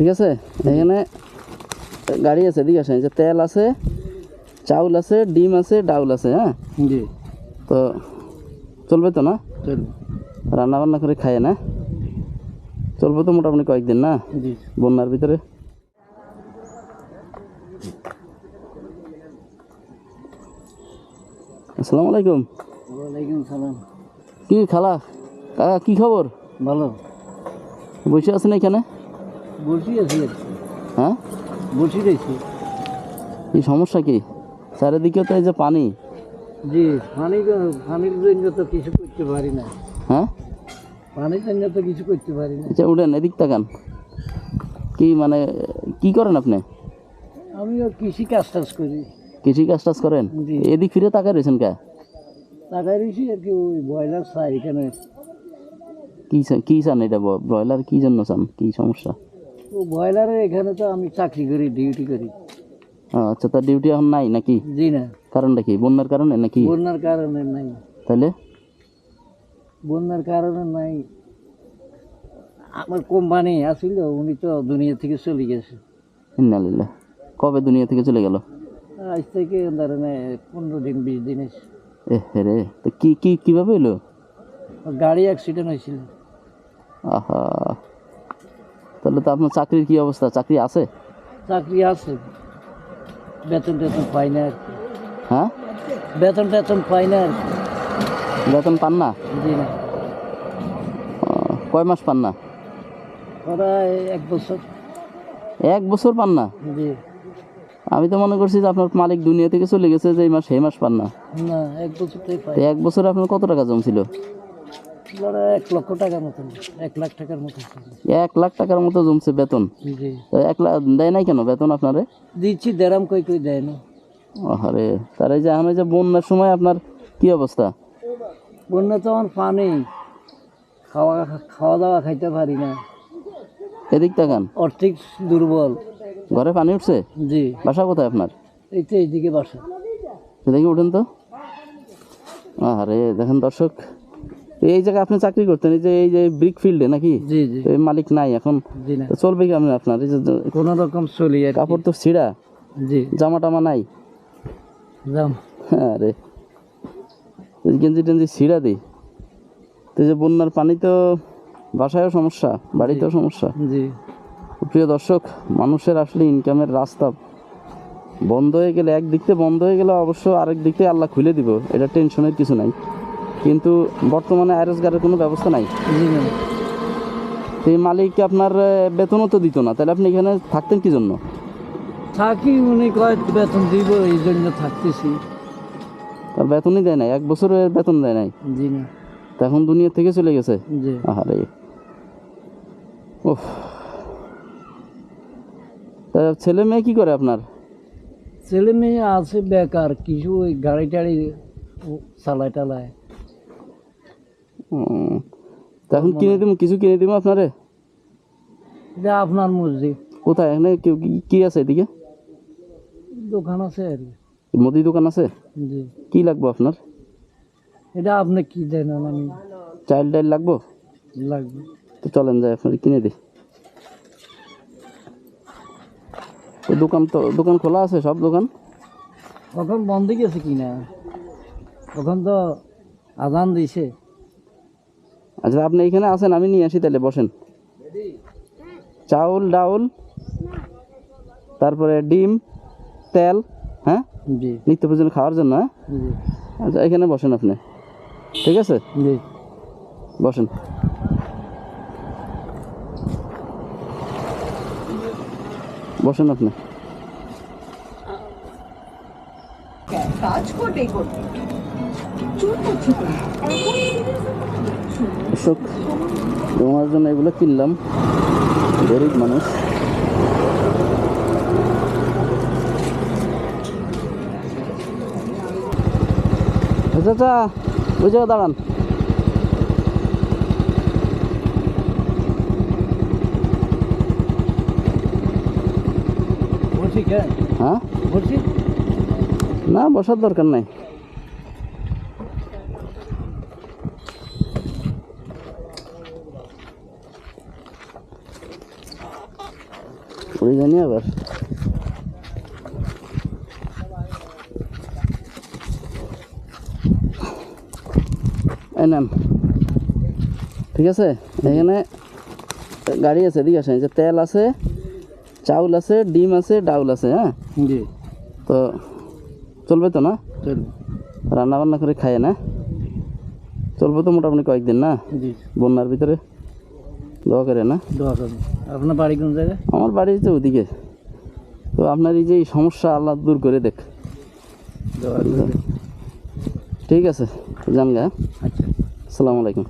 ঠিক আছে? এখানে গাড়ি আছে এদিকে আসেন যে তেল আছে চাউল আছে ডিম আছে ডাউল আছে হ্যাঁ? জি। তো চলবে তো না? রান্না বান্না করে খায় না? চলবে তো মোটামুটি কয়েকদিন না? জি। বন্যার ভিতরে। আসসালামু আলাইকুম। ওয়ালাইকুম সালাম। কি খালা? কাকা কি খবর? ভালো। বসে আছেন এখানে? আছি। হ্যাঁ? বসি রয়েছি কি সমস্যা কি? চারিদিকে তো এই যে পানি। জি পানি পানির জন্য তো কিছু করতে পারি না। হ্যাঁ? পানির জন্য তো কিছু করতে পারি না। আচ্ছা উঠেন এদিক তাকান। কি মানে কি করেন আপনি? আমিও কৃষি কাজ টাজ করি। কৃষি কাজ টাজ করেন। এদিক ফিরে তাকায় রয়েছেন কে? টাকা রয়েছি আর কি ওই ব্রয়লার চাই এখানে। কি চা- কি চান এটা ব্রয়লার? কি জন্য চান? কি সমস্যা? এখানে তো আমি চাকরি করি ডিউটি করি। আচ্ছা তার ডিউটি এখন নাই নাকি? জি না। কারণটা কি? বন্যার কারণে নাকি? বন্যার কারণে নাই। তাহলে? বন্যার কারণে নাই। আমার কোম্পানি আসিল উনি তো দুনিয়া থেকে চলে গেছে। ইন্নালিল্লাহ। কবে দুনিয়া থেকে চলে গেল? আজ থেকে ধরেন পনেরো দিন বিশ দিন এসে। এ রে তো কি কি কীভাবে এলো গাড়ি অ্যাক্সিডেন্ট হয়েছিল। আহা। তাহলে তো আপনার চাকরির কি অবস্থা? চাকরি আছে? চাকরি আছে। বেতন টেতন পাই না আর কি। হ্যাঁ? বেতন টেতন পাই না আর কি। বেতন পান না? জি না। কয় মাস পান না? প্রায় এক বছর। এক বছর পান না? জি। আমি তো মনে করছি যে আপনার মালিক দুনিয়া থেকে চলে গেছে যে এই মাস সেই মাস পান না। না এক তো এক বছরে আপনার কত টাকা জমছিল? এক লক্ষ টাকার মতন এক লাখ টাকার ছিল। এক লাখ টাকার মতো জমছে বেতন? জি। এক লাখ দেয় নাই কেন বেতন আপনারে? দিচ্ছি দেরাম কই কই দেয় না। আরে তার এই যে আমি যে বন্যার সময় আপনার কি অবস্থা? বন্যা তো আমার পানি খাওয়া খাওয়া দাওয়া খাইতে পারি না। এদিক তাকান। আর্থিক দুর্বল। ঘরে পানি উঠছে? জি। বাসা কোথায় আপনার? এই তো এইদিকে বাসা। দেখি উঠেন তো। আরে দেখেন দর্শক এই জায়গায় আপনি চাকরি করতেন এই যে এই যে ব্রিক ফিল্ডে নাকি? জি মালিক নাই এখন। চলবে কি আপনি আপনার? এই যে যে রকম চলি আর কাপড় তো ছিঁড়া। জি। জামা। টামা নাই যাম আরে গেঞ্জি টেঞ্জি ছিঁড়া দিই তো যে বন্যার পানি তো বাসায়ও সমস্যা বাড়িতেও সমস্যা। জি। প্রিয় দর্শক মানুষের আসলে ইনকামের রাস্তা বন্ধ হয়ে গেলে একদিক থেকে বন্ধ হয়ে গেলে অবশ্য আরেক দিক থেকে আল্লাহ খুলে দিব। এটা টেনশনের কিছু নাই। কিন্তু বর্তমানে আয় রোজগারের কোনো ব্যবস্থা নাই। জি না এই মালিক আপনার বেতনও তো দিত না তাহলে আপনি এখানে থাকতেন কি জন্য? থাকি উনি কয় বেতন দিব এই জন্য থাকতেছি। তার বেতনই দেয় নাই এক বছরের বেতন দেয় নাই। জি না। তো এখন দুনিয়া থেকে চলে গেছে? জি। আহারে। ওহ তা ছেলে মেয়ে কি করে আপনার? ছেলে মেয়ে আছে বেকার কিছু ওই গাড়ি টাড়ি চালায় টালায়। এখন কিনে দিব কিছু কিনে দিব আপনারে? এটা আপনার মসজিদ কোথায়? এখানে কি কি আছে এদিকে? দোকান আছে আর কি। মুদি দোকান আছে? জি। কি লাগবে আপনার? এটা আপনি কি দেন আমি? চাইল্ড ডাইল লাগবো? লাগবে। তো চলেন যাই আপনার কিনে দিই। দোকান তো দোকান খোলা আছে সব দোকান? তখন বন্ধ গেছে কি না তখন তো আজান দিছে। আচ্ছা আপনি এখানে আছেন আমি নিয়ে আসি তাহলে বসেন। চাউল ডাউল তারপরে ডিম তেল হ্যাঁ? নিত্য প্রয়োজন খাওয়ার জন্য হ্যাঁ? আচ্ছা এখানে বসেন আপনি। ঠিক আছে? বসেন। বসেন আপনি। কাজ করবে করবে অশোক তোমার জন্য এগুলো কিনলাম। গরিব মানুষ। আচ্ছা আচ্ছা ওই দাঁড়ান। হ্যাঁ? না বসার দরকার নাই। পড়ে জানি আবার এই নেন ঠিক আছে এখানে গাড়ি আছে এদিকে আসেন এই যে তেল আছে চাউল আছে ডিম আছে ডাউল আছে হ্যাঁ জি তো চলবে তো না চলবে রান্না বান্না করে খায় না চলবে তো মোটামুটি কয়েকদিন না জি বন্যার ভিতরে দোয়া করে না? দোয়া করুন আপনার বাড়ি কোন জায়গায়? আমার বাড়ি তো ওদিকে। তো আপনার এই যে এই সমস্যা আল্লাহ দূর করে দেখ। ঠিক আছে জানলে গা আচ্ছা। আসসালামু আলাইকুম।